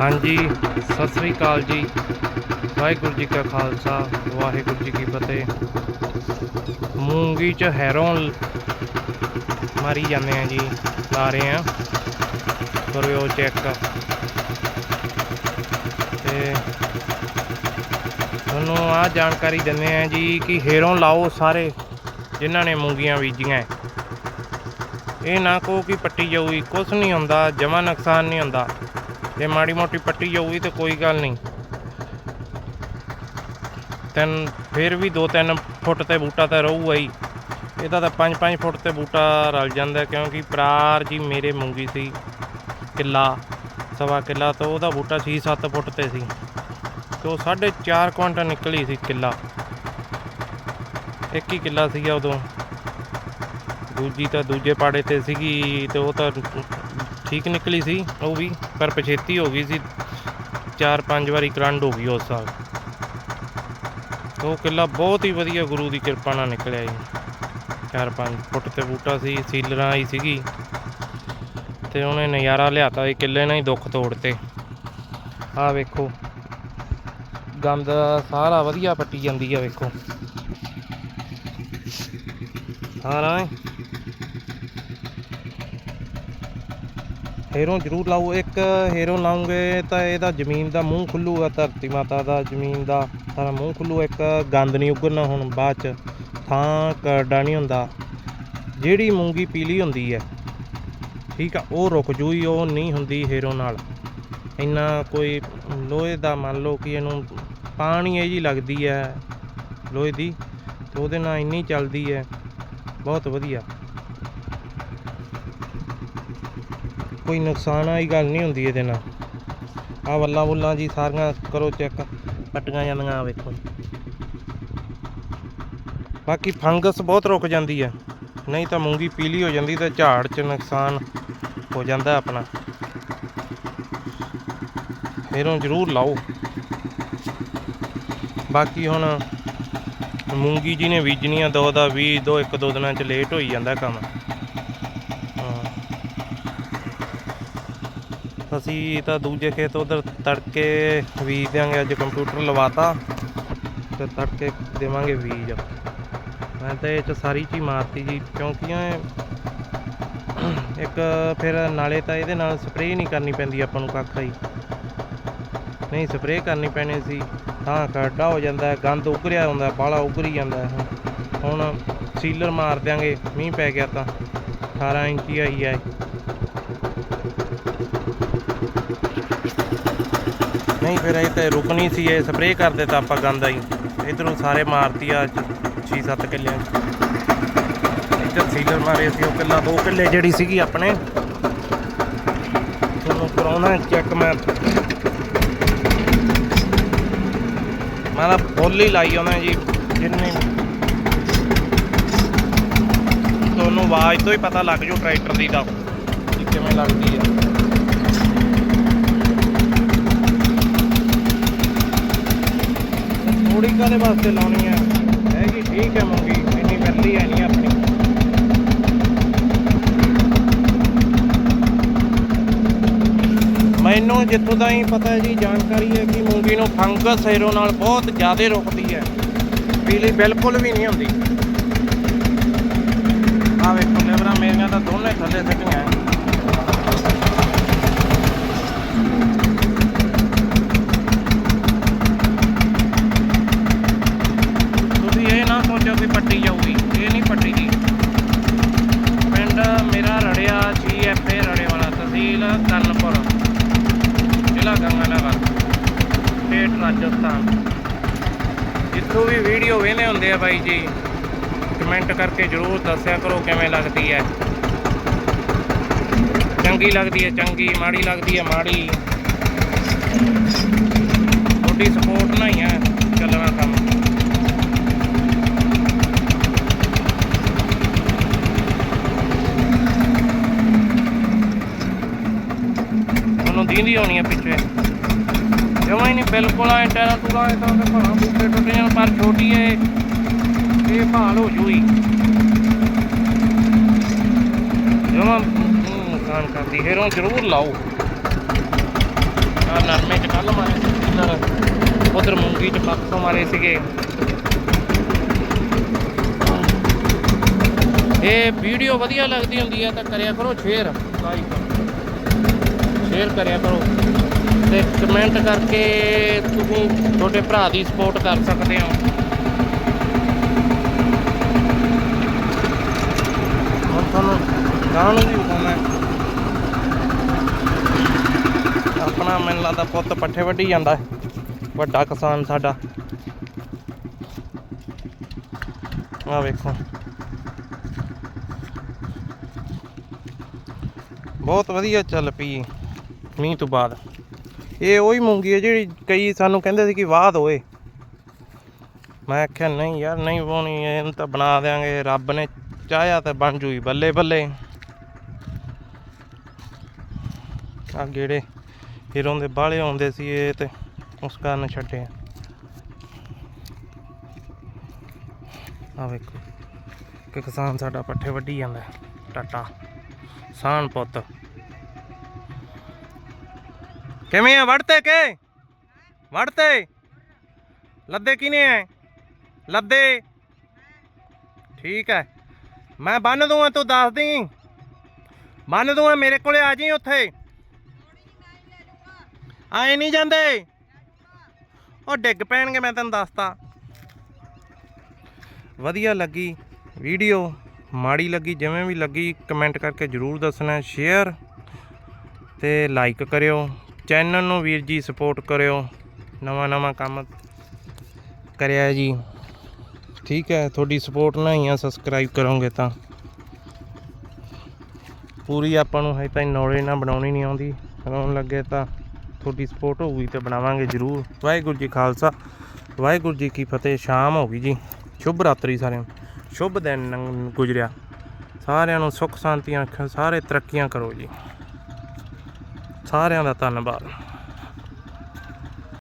ਹਾਂਜੀ, ਸਤਿ ਸ੍ਰੀ ਅਕਾਲ ਜੀ। ਵਾਹਿਗੁਰੂ ਜੀ ਕਾ ਖਾਲਸਾ, ਵਾਹਿਗੁਰੂ ਜੀ ਕੀ ਫਤਿਹ। ਮੂੰਗੀ ਚ ਹੈਰੋਂ ਮਾਰੀ ਜਾਂਦੇ ਆ ਜੀ, ਲਾ ਰਹੇ ਆ। ਕਰਿਓ ਚੈੱਕ ਤੇ ਤੁਹਾਨੂੰ ਆ ਜਾਣਕਾਰੀ ਦਿੰਦੇ ਆ ਜੀ ਕਿ ਹੈਰੋਂ ਲਾਓ ਸਾਰੇ ਜਿਨ੍ਹਾਂ ਨੇ ਮੂੰਗੀਆਂ ਬੀਜੀਆਂ। ਇਹ ਨਾ ਕਹੋ ਕਿ ਪੱਟੀ ਜਾਊਗੀ, ਕੁਛ ਨਹੀਂ ਹੁੰਦਾ, ਜਮਾ ਨੁਕਸਾਨ ਨਹੀਂ ਹੁੰਦਾ। ਜੇ ਮਾੜੀ ਮੋਟੀ ਪੱਟੀ ਜਾਊਗੀ ਤਾਂ ਕੋਈ ਗੱਲ ਨਹੀਂ। ਤਿੰਨ, ਫਿਰ ਵੀ 2-3 ਫੁੱਟ ਤੇ ਬੂਟਾ ਤਾਂ ਰਹੂਗਾ ਹੀ। ਇਹਦਾ ਤਾਂ 5-5 ਫੁੱਟ ਤੇ ਬੂਟਾ ਰਲ ਜਾਂਦਾ ਕਿਉਂਕਿ ਪ੍ਰਾਰ ਜੀ ਮੇਰੇ ਮੂੰਗੀ ਸੀ, ਕਿੱਲਾ, ਸਵਾ ਕਿੱਲਾ, ਤਾਂ ਉਹਦਾ ਬੂਟਾ 6-7 ਫੁੱਟ ਤੇ ਸੀ। ਤੇ ਉਹ 4.5 ਕੁਇੰਟਲ ਨਿਕਲੀ ਸੀ ਕਿੱਲਾ। ਇੱਕ ਹੀ ਕਿੱਲਾ ਸੀਗਾ ਉਦੋਂ। ਦੂਜੀ ਤਾਂ ਦੂਜੇ ਪਾੜੇ ਤੇ ਸੀਗੀ, ਤੇ ਉਹ ਤਾਂ ਠੀਕ ਨਿਕਲੀ ਸੀ, ਉਹ ਵੀ, ਪਰ ਪਛੇਤੀ ਹੋ ਗਈ ਸੀ। ਚਾਰ ਪੰਜ ਵਾਰੀ ਕਰੰਡ ਹੋ ਗਈ ਉਸ ਸਾਲ। ਉਹ ਕਿੱਲਾ ਬਹੁਤ ਹੀ ਵਧੀਆ ਗੁਰੂ ਦੀ ਕਿਰਪਾ ਨਾਲ ਨਿਕਲਿਆ ਜੀ। ਚਾਰ ਪੰਜ ਫੁੱਟ ਤੇ ਬੂਟਾ ਸੀ, ਸੀਲਰਾਂ ਹੀ ਸੀਗੀ। ਤੇ ਉਹਨੇ ਨਜ਼ਾਰਾ ਲਿਆਤਾ ਇਹ ਕਿੱਲੇ ਨਾਲ ਹੀ ਦੁੱਖ ਤੋੜਤੇ। ਆਹ ਵੇਖੋ, ਗੰਦ ਸਾਰਾ ਵਧੀਆ ਪੱਟੀ ਜਾਂਦੀ ਆ ਵੇਖੋ। ਹਾਂ ਐਂ। ਹੇਰੋਂ ਜ਼ਰੂਰ ਲਾਓ, ਇੱਕ ਹੇਰੋਂ ਲਾਉਂਗੇ ਤਾਂ ਇਹਦਾ ਜ਼ਮੀਨ ਦਾ ਮੂੰਹ ਖੁੱਲੂਗਾ, ਧਰਤੀ ਮਾਤਾ ਦਾ ਜ਼ਮੀਨ ਦਾ ਸਾਰਾ ਮੂੰਹ ਖੁੱਲੂ, ਇੱਕ ਗੰਦ ਨਹੀਂ ਉੱਗਣਾ ਹੁਣ ਬਾਅਦ ਚ, ਥਾਂ ਕਰਡਾ ਨਹੀਂ ਹੁੰਦਾ। ਜਿਹੜੀ ਮੂੰਗੀ ਪੀਲੀ ਹੁੰਦੀ ਹੈ, ਠੀਕ ਆ, ਉਹ ਰੁਕ ਜੂਈ ਉਹ ਨਹੀਂ ਹੁੰਦੀ ਹੇਰੋਂ ਨਾਲ। ਇੰਨਾ ਕੋਈ ਲੋਹੇ ਦਾ ਮੰਨ ਲਓ ਕਿ ਇਹਨੂੰ ਪਾਣੀ ਇਹ ਜੀ ਲੱਗਦੀ ਹੈ ਲੋਹੇ ਦੀ, ਤੇ ਉਹਦੇ ਨਾਲ ਇੰਨੀ ਚੱਲਦੀ ਹੈ, ਬਹੁਤ ਵਧੀਆ। ਕੋਈ ਨੁਕਸਾਨ ਵਾਲੀ ਗੱਲ ਨਹੀਂ ਹੁੰਦੀ ਇਹਦੇ ਨਾਲ। ਆ ਵੱਲਾਂ ਵੁੱਲਾਂ ਜੀ ਸਾਰੀਆਂ ਕਰੋ ਚੈੱਕ ਪੱਟੀਆਂ ਜਾਂਦੀਆਂ ਆ ਵੇਖੋ। ਬਾਕੀ ਫੰਗਸ ਬਹੁਤ ਰੁਕ ਜਾਂਦੀ ਹੈ ਨਹੀਂ ਤਾਂ ਮੂੰਗੀ ਪੀਲੀ ਹੋ ਜਾਂਦੀ ਤਾਂ ਝਾੜ 'ਚ ਨੁਕਸਾਨ ਹੋ ਜਾਂਦਾ ਆਪਣਾ। ਫਿਰ ਉਹ ਜ਼ਰੂਰ ਲਾਓ। ਬਾਕੀ ਹੁਣ ਮੂੰਗੀ ਜੀ ਨੇ ਬੀਜਣੀ ਆ ਦੋ ਦਾ 20 ਦੋ, ਇੱਕ ਦੋ ਦਿਨਾਂ 'ਚ ਲੇਟ ਹੋਈ ਜਾਂਦਾ ਕੰਮ। ਅਸੀਂ ਤਾਂ ਦੂਜੇ ਖੇਤ ਉਧਰ ਤੜਕੇ ਬੀਜ ਦਿਆਂਗੇ, ਅੱਜ ਕੰਪਿਊਟਰ ਲਵਾਤਾ ਤੇ ਤੜਕੇ ਦੇਵਾਂਗੇ ਬੀਜ। ਮੈਂ ਤਾਂ ਇਹ ਚ ਸਾਰੀ ਚੀਜ਼ ਮਾਰਤੀ ਜੀ, ਕਿਉਂਕਿ ਇੱਕ ਫਿਰ ਨਾਲੇ ਤਾਂ ਇਹਦੇ ਨਾਲ ਸਪਰੇਅ ਨਹੀਂ ਕਰਨੀ ਪੈਂਦੀ ਆਪਾਂ ਨੂੰ ਕੱਖ ਹੀ। ਨਹੀਂ ਸਪਰੇਅ ਕਰਨੀ ਪੈਣੀ ਸੀ, ਤਾਂ ਖੱਡਾ ਹੋ ਜਾਂਦਾ, ਗੰਦ ਉਗਰਿਆ ਹੁੰਦਾ, ਬਾਲਾ ਉਗਰੀ ਜਾਂਦਾ। ਹੁਣ ਸੀਲਰ ਮਾਰ ਦਿਆਂਗੇ, ਮੀਂਹ ਪੈ ਗਿਆ ਤਾਂ 18 ਇੰਚੀ ਆਈ ਹੈ ਨਹੀਂ, ਫਿਰ ਇਹ ਤਾਂ ਰੁਕਣੀ ਸੀ, ਇਹ ਸਪਰੇਅ ਕਰ ਦਿੱਤਾ ਆਪਾਂ ਗੰਦ ਆਈ ਇਧਰੋਂ ਸਾਰੇ ਮਾਰਤੀ ਆ 6-7 ਕਿੱਲਿਆਂ 'ਚ ਇੱਧਰ ਸੀਲਰ ਮਾਰੇ ਸੀ, ਉਹ ਕਿੱਲਾ, ਦੋ ਕਿੱਲੇ ਜਿਹੜੀ ਸੀਗੀ ਆਪਣੇ। ਤੁਹਾਨੂੰ ਕਰਾਉਣਾ ਚੈੱਕ ਮੈਂ। ਮੈਂ ਤਾਂ ਫੁੱਲ ਹੀ ਲਾਈ ਆਉਣਾ ਜੀ, ਜਿੰਨੇ ਤੁਹਾਨੂੰ ਆਵਾਜ਼ ਤੋਂ ਹੀ ਪਤਾ ਲੱਗ ਜੂ, ਟਰੈਕਟਰ ਦੀ ਦਾ ਕਿਵੇਂ ਲੱਗਦੀ ਆ। ਥੋੜੀ ਕਾਦੇ ਵਾਸਤੇ ਲਾਉਣੀ ਹੈ ਹੈਗੀ ਠੀਕ ਹੈ ਮੂੰਗੀ ਇੰਨੀ ਮਿਲਦੀ ਹੈ ਨਹੀਂ ਆਪਣੀ। ਮੈਨੂੰ ਜਿੱਥੋਂ ਤਾਈਂ ਪਤਾ ਜੀ, ਜਾਣਕਾਰੀ ਹੈ ਕਿ ਮੂੰਗੀ ਨੂੰ ਫੰਗਸ ਹੈਰੋ ਨਾਲ ਬਹੁਤ ਜ਼ਿਆਦਾ ਰੁਕਦੀ ਹੈ। ਪੀਲੀ ਬਿਲਕੁਲ ਵੀ ਨਹੀਂ ਹੁੰਦੀ। ਆ ਵੇਖੋ ਲੇਬਰਾਂ ਮੇਰੀਆਂ ਤਾਂ ਦੋਨੇ ਥੱਲੇ ਸਿੱਟੀਆਂ ਹੈ। ਤੁਸੀਂ ਇਹ ਪੱਟੀ ਜਾਊਗੀ। ਇਹ ਨਹੀਂ ਪੱਟੀ ਦੀ ਪਿੰਡ ਮੇਰਾ ਰੜਿਆ ਜੀਐਫਏ ਰੜੇ ਵਾਲਾ ਤਹਿਸੀਲ ਕੰਨਪੁਰ ਜ਼ਿਲ੍ਹਾ ਗੰਗਾਨਗਰ, ਸਟੇਟ ਰਾਜਸਥਾਨ। ਜਿੱਥੋਂ ਵੀ ਵੀਡੀਓ ਵੇਖਦੇ ਹੁੰਦੇ ਆ ਬਾਈ ਜੀ ਕਮੈਂਟ ਕਰਕੇ ਜਰੂਰ ਦੱਸਿਆ ਕਰੋ ਕਿਵੇਂ ਲੱਗਦੀ ਹੈ। ਚੰਗੀ ਲੱਗਦੀ ਹੈ ਚੰਗੀ, ਮਾੜੀ ਲੱਗਦੀ ਹੈ ਮਾੜੀ। ਤੁਹਾਡੀ ਸਪੋਰਟ ਨਾਲ ਹੈ ਹੈ ਚੱਲਣਾ ਕੰਮ ਉਹਨੂੰ ਹੋਣੀ ਆ ਪਿੱਛੇ। ਜਮਾ ਹੀ ਨਹੀਂ, ਬਿਲਕੁਲ ਐ ਟੈਰਾ ਟੂਰਾ ਐ ਤਾਂ ਤੇ ਬੂਟੇ ਟੁੱਟ ਜਾਣ, ਪਰ ਛੋਟੀ ਏ, ਇਹ ਭਾਲ ਹੋ ਜੂਈ ਜਮਾ ਨੁਕਸਾਨ ਕਰਦੀ ਹੈਰੋਂ ਜ਼ਰੂਰ ਲਾਓ। ਆ ਨਰਮੇ ਚ ਕੱਲ ਮਾਰੇ ਸੀ ਕਿੱਲਰ ਉਧਰ ਮੂੰਗੀ ਚ ਪਰਸੋਂ ਮਾਰੇ ਸੀਗੇ। ਇਹ ਵੀਡੀਓ ਵਧੀਆ ਲੱਗਦੀ ਹੁੰਦੀ ਹੈ ਤਾਂ ਕਰਿਆ ਕਰੋ ਸ਼ੇਅਰ। ਸ਼ੇਅਰ ਕਰਿਆ ਕਰੋ। ਤੇ ਕਮੈਂਟ ਕਰਕੇ ਤੁਸੀਂ ਤੁਹਾਡੇ ਭਰਾ ਦੀ ਸਪੋਰਟ ਕਰ ਸਕਦੇ ਹੋ। ਹੁਣ ਤੁਹਾਨੂੰ ਗਾਂ ਨੂੰ ਵੀ ਵਿਖਾਉਣਾ ਆਪਣਾ ਮੈਨੂੰ ਲੱਗਦਾ ਪੁੱਤ ਪੱਠੇ ਵੱਢੀ ਜਾਂਦਾ ਵੱਡਾ ਕਿਸਾਨ ਸਾਡਾ। ਆ ਵੇਖੋ। ਬਹੁਤ ਵਧੀਆ ਚੱਲ ਪਈ। ਮੀਂਹ ਤੋਂ ਬਾਅਦ। ਇਹ ਉਹੀ ਮੂੰਗੀ ਹੈ ਜਿਹੜੀ ਕਈ ਸਾਨੂੰ ਕਹਿੰਦੇ ਸੀ ਕਿ ਵਾਹ ਹੋਏ ਮੈਂ ਆਖਿਆ ਨਹੀਂ ਯਾਰ ਨਹੀਂ ਪਾਉਣੀ ਇਹਨੂੰ ਤਾਂ ਬਣਾ ਦਿਆਂਗੇ। ਰੱਬ ਨੇ ਚਾਹਿਆ ਤਾਂ ਬਣ ਜੂਈ ਬੱਲੇ ਬੱਲੇ। ਆ ਗੇੜੇ ਹੀਰੋਂ ਦੇ ਬਾਲੇ ਆਉਂਦੇ ਸੀ ਇਹ ਤੇ ਉਸ ਕਾਰਨ ਛੱਡੇ ਆ। ਵੇਖੋ ਕਿ ਕਿਸਾਨ ਸਾਡਾ ਪੱਠੇ ਵੱਢੀ ਜਾਂਦਾ ਹੈ, ਟਾਟਾ। ਸਾਨ ਪੁੱਤ। ਕਿਵੇਂ ਆ? ਵੜਤੇ ਕੇ। ਵੜਤੇ ਲੱਦੇ ਕਿਨੇ ਐ? ਲੱਦੇ। ਠੀਕ ਹੈ ਮੈਂ ਬੰਨ ਦੂੰਗਾ, ਤੂੰ ਦੱਸ ਦੀ। ਬੰਨ ਦੂੰਗਾ, ਮੇਰੇ ਕੋਲੇ ਆ ਜੀ ਉੱਥੇ। ਆਏ ਨਹੀਂ ਜਾਂਦੇ। ਉਹ ਡਿੱਗ ਪੈਣਗੇ, ਮੈਂ ਤੈਨੂੰ ਦੱਸਤਾ। ਵਧੀਆ ਲੱਗੀ ਵੀਡੀਓ। ਮਾੜੀ ਲੱਗੀ, ਜਿਵੇਂ ਵੀ ਲੱਗੀ, ਕਮੈਂਟ ਕਰਕੇ ਜਰੂਰ ਦੱਸਣਾ, ਸ਼ੇਅਰ ਤੇ ਲਾਈਕ ਕਰਿਓ। ਚੈਨਲ ਨੂੰ ਵੀਰ ਜੀ ਸਪੋਰਟ ਕਰਿਓ। ਨਵਾਂ ਨਵਾਂ ਕੰਮ ਕਰਿਆ ਜੀ। ਠੀਕ ਹੈ, ਤੁਹਾਡੀ ਸਪੋਰਟ ਨਾਲ ਹੀ ਆ ਸਬਸਕ੍ਰਾਈਬ ਕਰੋਗੇ ਤਾਂ। ਪੂਰੀ ਆਪਾਂ ਨੂੰ ਹਜੇ ਤਾਈਂ ਨੌਲੇਜ ਨਾ ਬਣਾਉਣੀ ਨਹੀਂ ਆਉਂਦੀ। ਬਣਾਉਣ ਲੱਗੇ ਤਾਂ ਤੁਹਾਡੀ ਸਪੋਰਟ ਹੋਊਗੀ ਤੇ ਬਣਾਵਾਂਗੇ ਜ਼ਰੂਰ। ਵਾਹਿਗੁਰੂ ਜੀ ਖਾਲਸਾ। ਵਾਹਿਗੁਰੂ ਜੀ ਕੀ ਫਤਿਹ। ਸ਼ਾਮ ਹੋ ਗਈ ਜੀ। ਸ਼ੁਭ ਰਾਤਰੀ ਸਾਰਿਆਂ ਨੂੰ। ਸ਼ੁਭ ਦਿਨ ਗੁਜ਼ਰਿਆ। ਸਾਰਿਆਂ ਨੂੰ ਸੁੱਖ ਸ਼ਾਂਤੀਆਂ ਰੱਖਣ, ਸਾਰੇ ਤਰੱਕੀਆਂ ਕਰੋ ਜੀ। ਸਾਰਿਆਂ ਦਾ ਧੰਨਵਾਦ।